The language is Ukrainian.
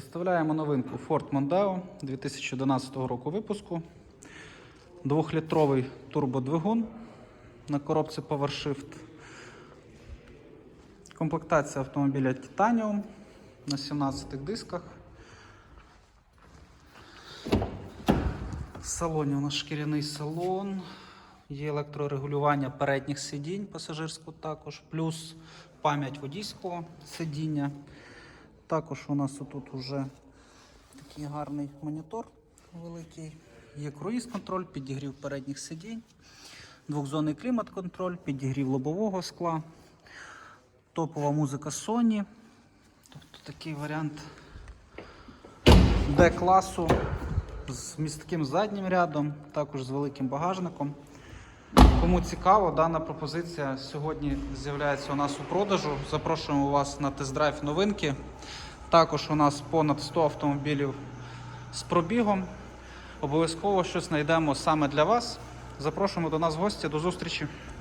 Представляємо новинку Ford Mondeo 2011 року випуску. Двохлітровий турбодвигун на коробці PowerShift. Комплектація автомобіля Titanium на 17 дисках. В салоні у нас шкіряний салон. Є електрорегулювання передніх сидінь пасажирського також, плюс пам'ять водійського сидіння. Також у нас тут вже такий гарний монітор великий. Є круїз-контроль, підігрів передніх сидінь, двохзонний клімат-контроль, підігрів лобового скла, топова музика Sony. Тобто такий варіант Д-класу з містким заднім рядом, також з великим багажником. Кому цікаво, дана пропозиція сьогодні з'являється у нас у продажу. Запрошуємо вас на тест-драйв новинки. Також у нас понад 100 автомобілів з пробігом. Обов'язково щось знайдемо саме для вас. Запрошуємо до нас в гості. До зустрічі!